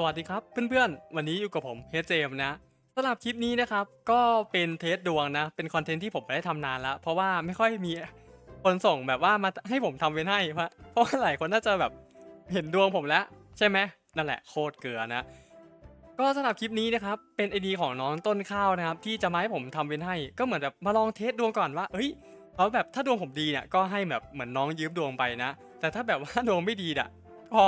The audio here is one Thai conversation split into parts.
สวัสดีครับเพื่อนๆ วันนี้อยู่กับผมเฮเจมนะสำหรับคลิปนี้นะครับ ก็เป็นเทสดวงนะ เป็นคอนเทนต์ที่ผมไม่ได้ทำนานแล้ว เพราะว่าไม่ค่อยมีคนส่งแบบว่ามาให้ผมทำเว้นให้เพราะเพราะว่าหลายคนน่าจะแบบเห็นดวงผมแล้ว ใช่ไหมนั่นแหละโคตรเกลือนะ ก็สำหรับคลิปนี้นะครับ เป็นไอดีของน้องต้นข้าวนะครับ ที่จะมาให้ผมทำเว้นให้ ก็เหมือนแบบมาลองเทสดวงก่อนว่า เอ้ยเขาแบบถ้าดวงผมดีเนี่ยก็ให้แบบเหมือนน้องยืมดวงไปนะ แต่ถ้าแบบว่าดวงไม่ดีอะก็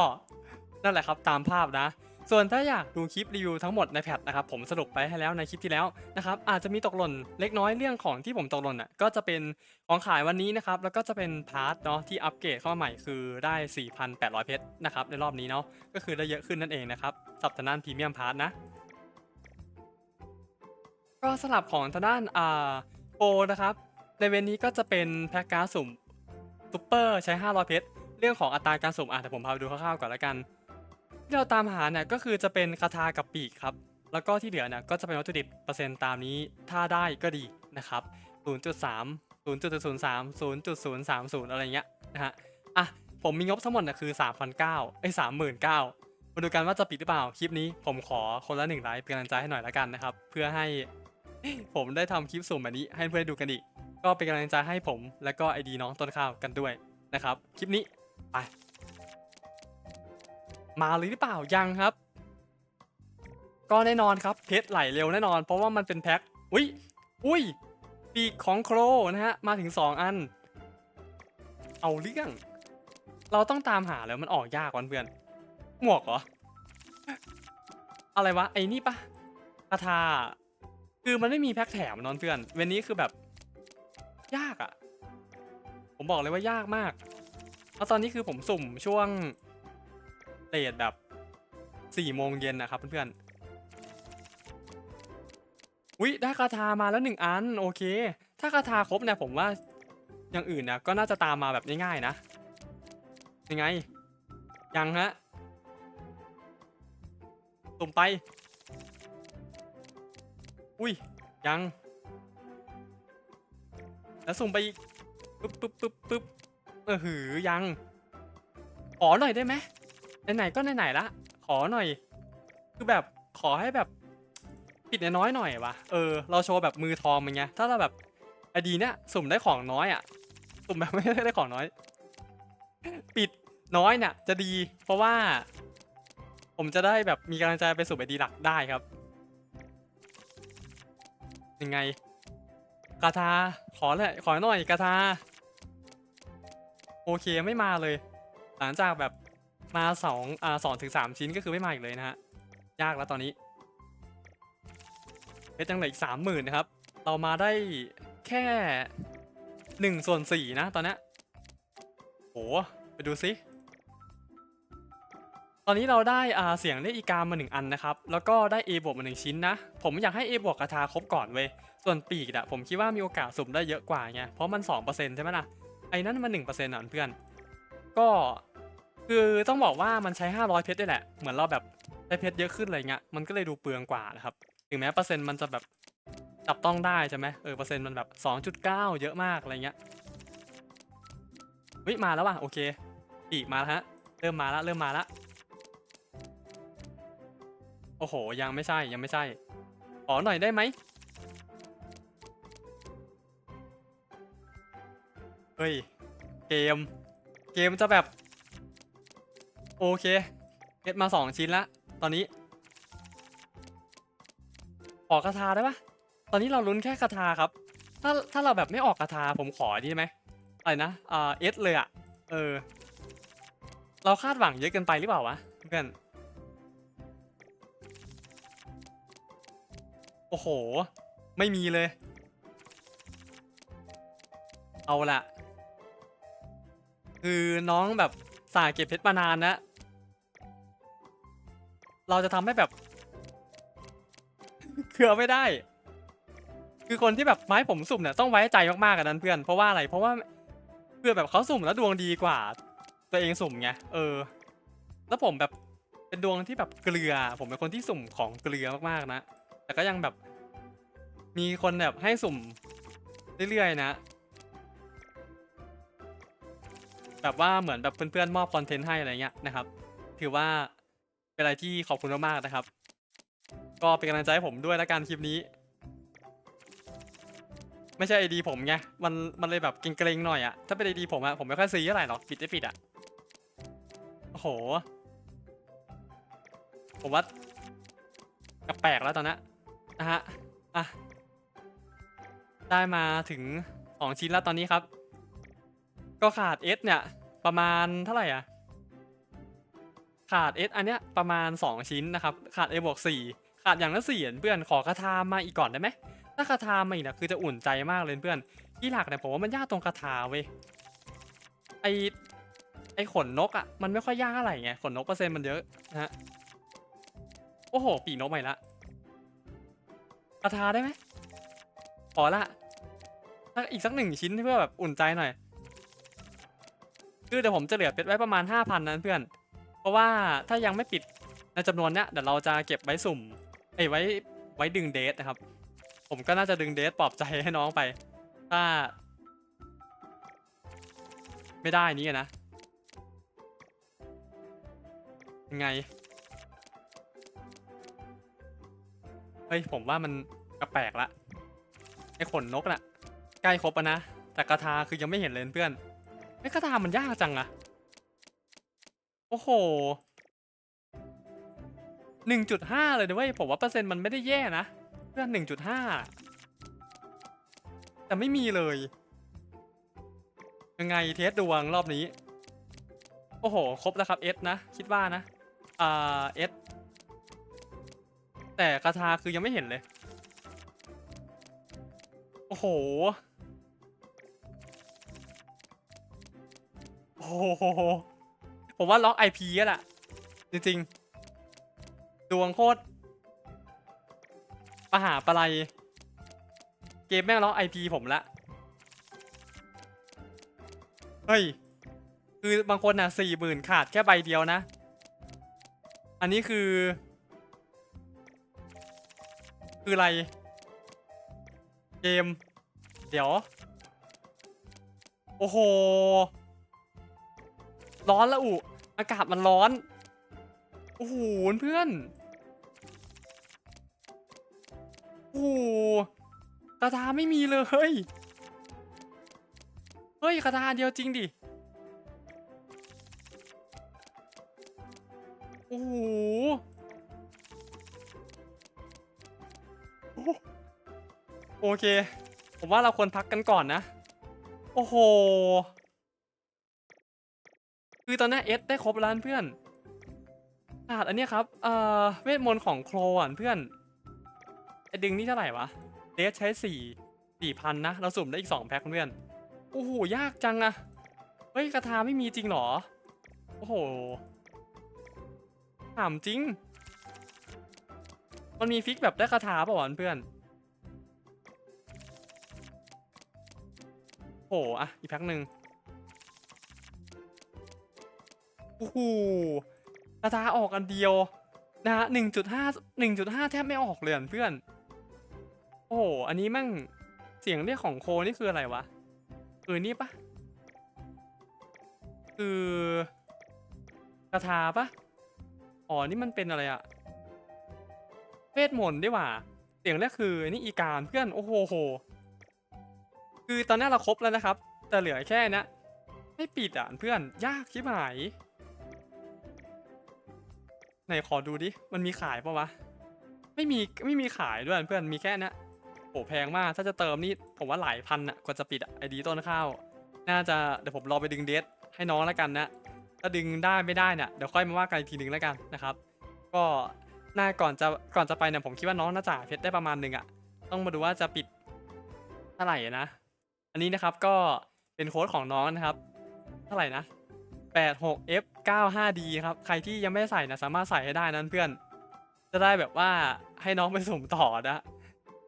นั่นแหละครับตามภาพนะ ส่วนถ้าอยากดูคลิปรีวิวทั้งหมดในแพทนะครับผมสรุปไปให้แล้วในคลิปที่แล้วนะครับอาจจะมีตกหล่นเล็กน้อยเรื่องของที่ผมตกหล่นอะก็จะเป็นของขายวันนี้นะครับแล้วก็จะเป็นพาร์ทเนาะที่อัปเกรดเข้ามาใหม่คือได้ 4,800 เพชรนะครับในรอบนี้เนาะก็คือได้เยอะขึ้นนั่นเองนะครับสับทางด้านพรีเมียมพาร์ทนะก็สลับของทางด้านอ่าโปนะครับในเวนนี้ก็จะเป็นแพ็กการ์สุ่มซูเปอร์ใช้ 500 เพชรเรื่องของอัตราการสุ่มอะแต่ผมพาไปดูคร่าวๆก่อนละกัน ที่เราตามหาเนี่ยก็คือจะเป็นคาถากับปีกครับ แล้วก็ที่เหลือเนี่ยก็จะเป็นวัตถุดิบเปอร์เซ็นต์ตามนี้ ถ้าได้ก็ดีนะครับ 0.3 0.03 0.030 อะไรเงี้ยนะฮะ อะ ผมมีงบทั้งหมดเนี่ยคือ 3,900ไอ้ย39,000มาดูกันว่าจะปิดหรือเปล่า คลิปนี้ผมขอคนละหนึ่งไลค์เป็นกำลังใจให้หน่อยละกันนะครับ เพื่อให้ผมได้ทำคลิปสุ่มแบบนี้ให้เพื่อนดูกันอีก ก็เป็นกำลังใจให้ผม และก็ไอดีน้องต้นข้าวกันด้วยนะครับ คลิปนี้ ไป มาหรือเปล่ายังครับ ก็แน่นอนครับเพชรไหลเร็วแน่นอน เพราะว่ามันเป็นแพ็คอุ้ยอุ้ยปีกของโครนะฮะมาถึง 2 อัน เอาเรื่อง เราต้องตามหาแล้วมันออกยากวันเพื่อน หมวกเหรอ อะไรวะไอ้นี่ปะคาทาคือมันไม่มีแพ็คแถมนอนเพื่อน เวนนี้คือแบบ ยากอะ่ะ ผมบอกเลยว่ายากมากแล้วตอนนี้คือผมสุ่มช่วง เลทแบบสี่โมงเย็นนะครับเพื่อนๆอุ๊ยได้คาถามาแล้วหนึ่งอันโอเค ถ้าคาถาครบเนี่ยผมว่าอย่างอื่นนะก็น่าจะตามมาแบบง่ายๆนะ ยังไง ยังฮะตุ่มไป อุ้ย ยัง แล้วสุ่มไปปึ๊บปึ๊บปึ๊บปึ๊บเออหือยัง ขอหน่อยได้ไหม ไหนๆก็ไหนๆละ ขอหน่อย คือแบบขอให้แบบ ปิดน้อยๆหน่อยวะเออเราโชว์แบบมือทองมันไงถ้าเราแบบไอดีเนี้ยสุ่มได้ของน้อยอะ สุ่มแบบไม่ได้ของน้อย ปิดน้อยเนี่ยจะดี เพราะว่า ผมจะได้แบบมีกำลังใจไปสู่ไอดีหลักได้ครับ ยังไงกาทาขอเลยขอหน่อยกาทาโอเคไม่มาเลย หลังจากแบบ มาสองอ่าสองถึงสามชิ้นก็คือไม่มาอีกเลยนะฮะ ยากแล้วตอนนี้เพชรยังเหลืออีกสามหมื่นนะครับ เรามาได้แค่หนึ่งส่วนสี่นะตอนนี้โหไปดูซิ ตอนนี้เราได้อ่าเสียงได้อีกามาหนึ่งอันนะครับ แล้วก็ได้ A บวกมาหนึ่งชิ้นนะ ผมอยากให้ A บวกกระทาครบก่อนเว้ย ส่วนปีกอะผมคิดว่ามีโอกาสสุ่มได้เยอะกว่าไง เพราะมัน 2%ใช่ไหมล่ะ ไอ้นั่นมัน1%อะเพื่อน ก็ คือต้องบอกว่ามันใช้ 500 เพชรด้วยแหละ เหมือนเราแบบได้เพชรเยอะขึ้นอะไรเงี้ย มันก็เลยดูเปลืองกว่านะครับ ถึงแม้เปอร์เซ็นต์มันจะแบบจับต้องได้ใช่ไหมเออเปอร์เซ็นต์มันแบบ 2.9 เยอะมากอะไรเงี้ยวิมาแล้วว่ะโอเคอีมาแล้วฮะ เริ่มมาแล้วเริ่มมาแล้วโอ้โห ยังไม่ใช่ยังไม่ใช่ ขอหน่อยได้ไหมเฮ้ย เกม เกมจะแบบ โอเคเก็ตมาสองชิ้นละ ตอนนี้ออกคาถาได้ปะตอนนี้เราลุ้นแค่คาถาครับ ถ้าถ้าเราแบบไม่ออกคาถาผมขอดีไหมอะไรนะอ่าเอสเลยอะเออ เราคาดหวังเยอะเกินไปหรือเปล่าวะเพื่อนโอ้โห ไม่มีเลย เอาละคือน้องแบบสายเก็บเพชรมานานนะ เราจะทำให้แบบเคือไม่ได้ คือคนที่แบบไม้ผมสุ่มเนี่ยต้องไว้ใจมากๆกันนั้นเพื่อน เพราะว่าอะไร เพราะว่าเพื่อแบบเขาสุ่มแล้วดวงดีกว่า ตัวเองสุ่มไง เออ แล้วผมแบบเป็นดวงที่แบบเกลือ ผมเป็นคนที่สุ่มของเกลือมากๆนะ แต่ก็ยังแบบ มีคนแบบให้สุ่มเรื่อยๆนะ แบบว่าเหมือนแบบเพื่อนๆมอบคอนเทนต์ให้อะไรเงี้ยนะครับ ถือว่า เป็นอะไรที่ขอบคุณมากๆนะครับ ก็เป็นกำลังใจให้ผมด้วยละกันคลิปนี้ ไม่ใช่ไอดีผมไงมันมันเลยแบบเกรงๆหน่อยอะถ้าเป็นไอดีผมอะผมไม่ค่อยซีเท่าไหร่หรอกปิดได้ปิดอะโอ้โห ผมว่ากับแปลกแล้วตอนนี้นะฮะอะได้มาถึงสองชิ้นแล้วตอนนี้ครับ ก็ขาด S เนี่ย ประมาณเท่าไหร่อะ ขาด S อันเนี้ยประมาณ 2 ชิ้นนะครับ ขาด A บวก4ขาดอย่างละสี่เพื่อนขอคาถามาอีกก่อนได้ไหมถ้าคาถามาอีกนะคือจะอุ่นใจมากเลยเพื่อนที่หลักเนี่ยผมว่ามันยากตรงคาถาเว้ยไอไอขนนกอะมันไม่ค่อยยากอะไรไงขนนกเปอร์เซ็นต์มันเยอะนะฮะโอ้โห ปีนกใหม่ละคาถาได้ไหมขอละถ้าอีกสักหนึ่งชิ้นเพื่อแบบอุ่นใจหน่อย คือเดี๋ยวผมจะเหลือเป็ดไว้ประมาณ5,000นั้นเพื่อน เพราะว่าถ้ายังไม่ปิดในจำนวนเนี้ยเดี๋ยวเราจะเก็บไว้สุ่มเอ้ไว้ไว้ดึงเดทนะครับ ผมก็น่าจะดึงเดทปลอบใจให้น้องไป ถ้า ไม่ได้นี่นะยังไงเฮ้ยผมว่ามันกระแปลกละไอ้ขนนกน่ะ ใกล้ครบแล้วนะแต่กระทาคือยังไม่เห็นเลยเพื่อนไอ้กระทามันยากจังอะ โอ้โหหนึ่งจุดห้าเลยนะเว้ยผมว่าเปอร์เซ็นต์มันไม่ได้แย่นะเพื่อนหนึ่งจุดห้าแต่ไม่มีเลย ยังไงเทสดวงรอบนี้ โอ้โห ครบแล้วครับเอสนะ คิดว่านะ อ่าเอสแต่คาถาคือยังไม่เห็นเลย โอ้โห โอ้โห ผมว่าล็อก IP อะแหละจริงๆ ดวงโคตรปหาปะไรเกมแม่งล็อก IP ผมละ เฮ้ย คือบางคนน่ะสี่หมื่นขาดแค่ใบเดียวนะ อันนี้คือ คืออะไร เกม เดี๋ยว โอ้โห ร้อนละอุ อากาศมันร้อน โอ้โหเพื่อน โอ้โหคาถาไม่มีเลย เฮ้ยคาถาเดียวจริงดิ โอ้โหโอ้โหโอเค ผมว่าเราควรพักกันก่อนนะ โอ้โห คือตอนนี้เอสได้ครบแล้วเพื่อนขาดอันนี้ครับ เอ่อ เวทมนต์ของโครอะเพื่อนไอดึงนี่เท่าไหร่วะเดสใช้สี่สี่พันนะ เราสุ่มได้อีกสองแพ็คเพื่อน โอ้โห ยากจังอะเฮ้ยคาถาไม่มีจริงเหรอ โอ้โห ถามจริง มันมีฟิกแบบได้คาถาเปล่าวะเพื่อน โอ้โห อะ อีกแพ็คหนึ่ง โอ้โหคาถาออกอันเดียวนะฮะหนึ่งจุดห้าหนึ่งจุดห้าแทบไม่ออกเลยอะเพื่อน โอ้โห อันนี้มั่งเสียงเรียกของโคนี่คืออะไรวะคือนี่ปะคือคาถาปะอ๋อ นี่มันเป็นอะไรอะเวทมนต์ดีกว่า เสียงแรกคือนี่อีการเพื่อน โอ้โหโห คือตอนนี้เราครบแล้วนะครับ แต่เหลือแค่นี้ไม่ปิดอะเพื่อน ยากชิบหาย ไหนขอดูดิ มันมีขายปะวะ ไม่มีไม่มีขายด้วยเพื่อนมีแค่นี้ยโหแพงมาก ถ้าจะเติมนี่ผมว่าหลายพันอะกว่าจะปิดไอดีต้นข้าว น่าจะเดี๋ยวผมรอไปดึงเดทให้น้องแล้วกันนะ ถ้าดึงได้ไม่ได้เนี่ยเดี๋ยวค่อยมาว่ากันอีกทีนึงแล้วกันนะครับ ก็น่าก่อนจะก่อนจะไปเนี่ยผมคิดว่าน้องน่าจะหาเพชรได้ประมาณหนึ่งอะต้องมาดูว่าจะปิดเท่าไหร่นะ อันนี้นะครับก็เป็นโค้ดของน้องนะครับ เท่าไหร่นะ 86 F 95 D ครับ ใครที่ยังไม่ใส่นะสามารถใส่ให้ได้นั้นเพื่อน จะได้แบบว่าให้น้องไปสุ่มต่อนะ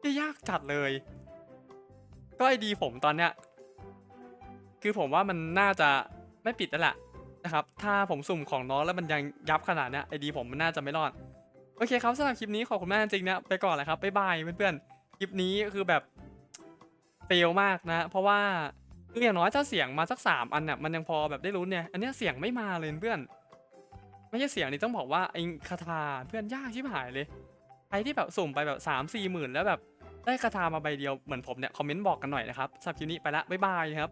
ที่ยากจัดเลย ก็ไอดีผมตอนเนี้ย คือผมว่ามันน่าจะไม่ปิดแล้วแหละนะครับ ถ้าผมสุ่มของน้องแล้วมันยังยับขนาดเนี้ยไอดีผมมันน่าจะไม่รอด โอเคครับสำหรับคลิปนี้ขอบคุณมากจริงนะไปก่อนเลยครับบ๊ายบายเพื่อนๆ คลิปนี้คือแบบเฟลมากนะ เพราะว่า คืออย่างน้อยถ้าเสียงมาสักสามอันเนี่ยมันยังพอแบบได้รู้นเนี่ยอันเนี้ยเสียงไม่มาเลยเพื่อน ไม่ใช่เสียงนี่ต้องบอกว่าไอ้คาถาเพื่อนยากชิบหายเลยใครที่แบบสุ่มไปแบบสามสี่หมื่นแล้วแบบได้คาถามาใบเดียวเหมือนผมเนี่ยคอมเมนต์บอกกันหน่อยนะครับสำหรับคลิปนี้ไปละบ๊ายบายครับ